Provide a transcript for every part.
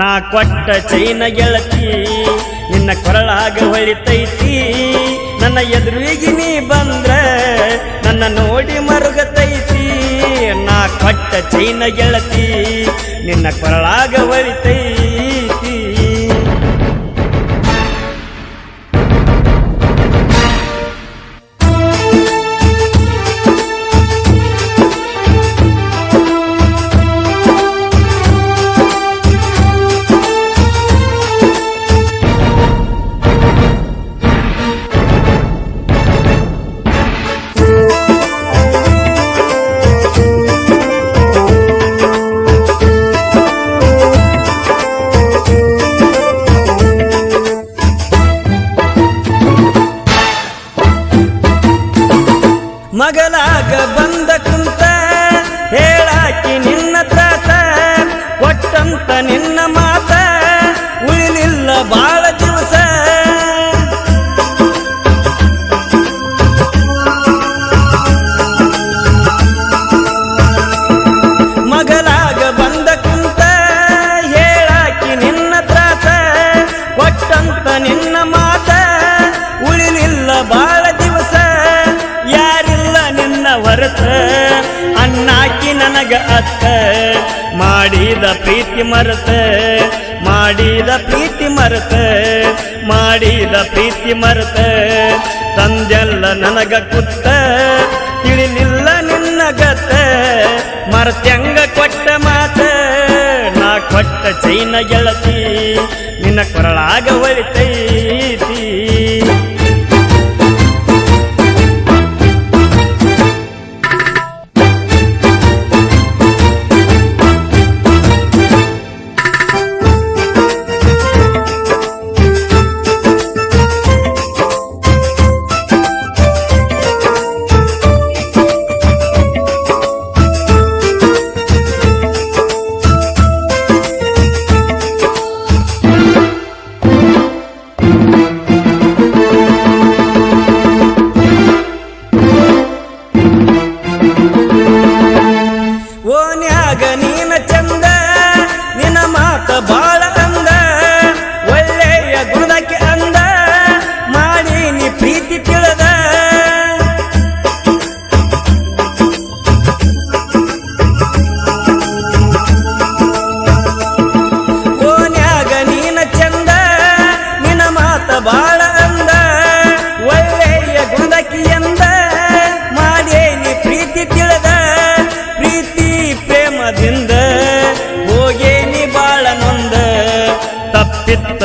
ನಾ ಕೊಟ್ಟ ಚೈನ ಗೆಳತಿ, ನಿನ್ನ ಕೊರಳಾಗ ಹೊಳಿತೈತಿ. ನನ್ನ ಎದುರಿಗೆ ನೀ ಬಂದ್ರೆ ನನ್ನ ನೋಡಿ ಮರುಗತೈತಿ. ನಾ ಕೊಟ್ಟ ಚೈನ ಗೆಳತಿ, ನಿನ್ನ ಕೊರಳಾಗ ಹೊಳಿತೈತಿ. ಮಗಲಾಗ ಬಂದ ನನಗ ಅತ್ತ. ಮಾಡಿದ ಪ್ರೀತಿ ಮರೆತ. ಮಾಡಿದ ಪ್ರೀತಿ ಮರತ. ಮಾಡಿದ ಪ್ರೀತಿ ಮರೆತ. ತಂದೆಲ್ಲ ನನಗ ಕುತ್ತ ತಿಳಿಲಿಲ್ಲ ನಿನ್ನ ಗತ್ತ. ಮರತ್ಯಂಗ ಕೊಟ್ಟ ಮಾತ. ನಾ ಕೊಟ್ಟ ಚೈನ ಗೆಳತಿ. ನಿನ್ನ ಕೊರಳಾಗ ಹೊಳಿತೈತಿ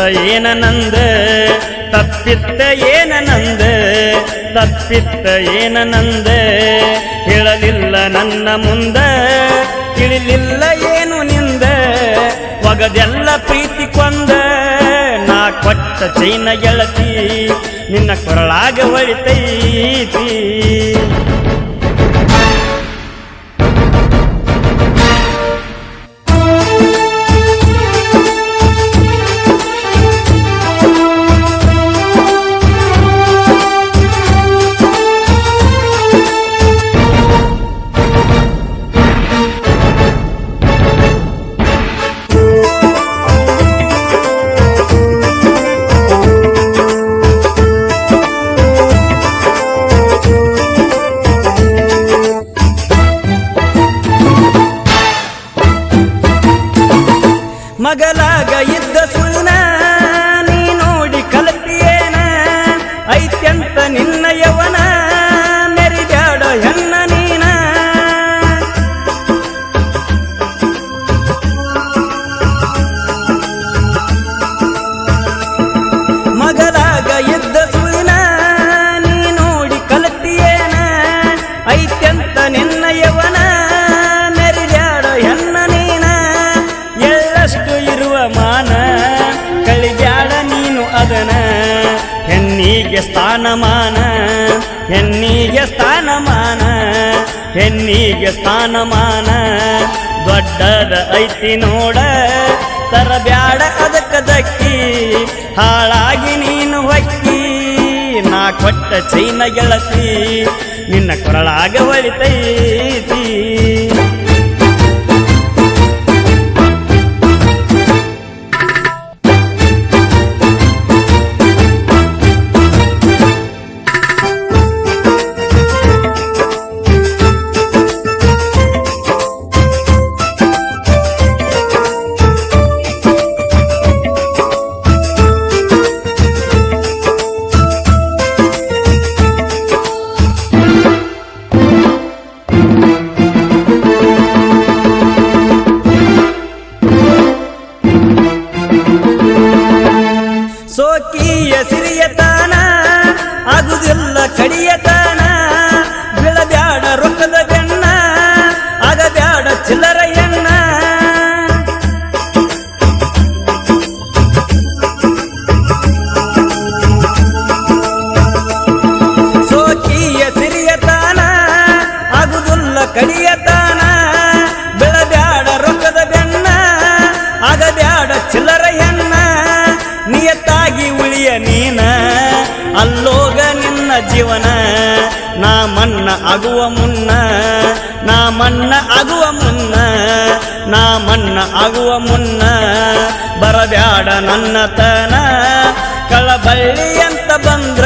ಏನ ನಂದ? ತಪ್ಪಿತ್ತ ಏನ ನಂದ? ತಪ್ಪಿತ್ತ ಏನ ನಂದ? ಹೇಳಲಿಲ್ಲ ನನ್ನ ಮುಂದ, ತಿಳಿಲಿಲ್ಲ ಏನು ನಿಂದ? ಒಗದೆಲ್ಲ ಪ್ರೀತಿ ಕೊಂದ, ನಾ ಕೊಟ್ಟ ಚೈನ ಗೆಳತಿ ನಿನ್ನ ಕೊರಳಾಗ ಹೊಳಿತೈತಿ लागला ग युद्ध ಹೆಣ್ಣಿಗೆ ಸ್ಥಾನಮಾನ ಹೆಣ್ಣಿಗೆ ಸ್ಥಾನಮಾನ ಹೆಣ್ಣಿಗೆ ಸ್ಥಾನಮಾನ. ದೊಡ್ಡದ ಐತಿ ನೋಡ, ತರಬ್ಯಾಡ ಅದಕ್ಕ ದಕ್ಕಿ, ಹಾಳಾಗಿ ನೀನು ಹೊಕ್ಕಿ. ನಾ ಕೊಟ್ಟ ಚೈನ ಗೆಳತಿ, ನಿನ್ನ ಕೊರಳಾಗ ಹೊಳಿತೈತಿ ಮನ್ನ ಆಗುವ ಮುನ್ನ, ನಾ ಮನ್ನ ಆಗುವ ಮುನ್ನ, ನಾ ಮನ್ನ ಆಗುವ ಮುನ್ನ, ಬರಬ್ಯಾಡ ನನ್ನ ತನ. ಕಳಬಳ್ಳಿ ಅಂತ ಬಂದ್ರ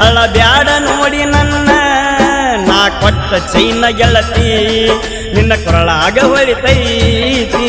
ಅಳಬ್ಯಾಡ ನೋಡಿ ನನ್ನ. ನಾ ಕೊಟ್ಟ ಚೈನ ಗೆಳತಿ, ನಿನ್ನ ಕೊರಳಾಗ ಹೊಳಿತೈತಿ.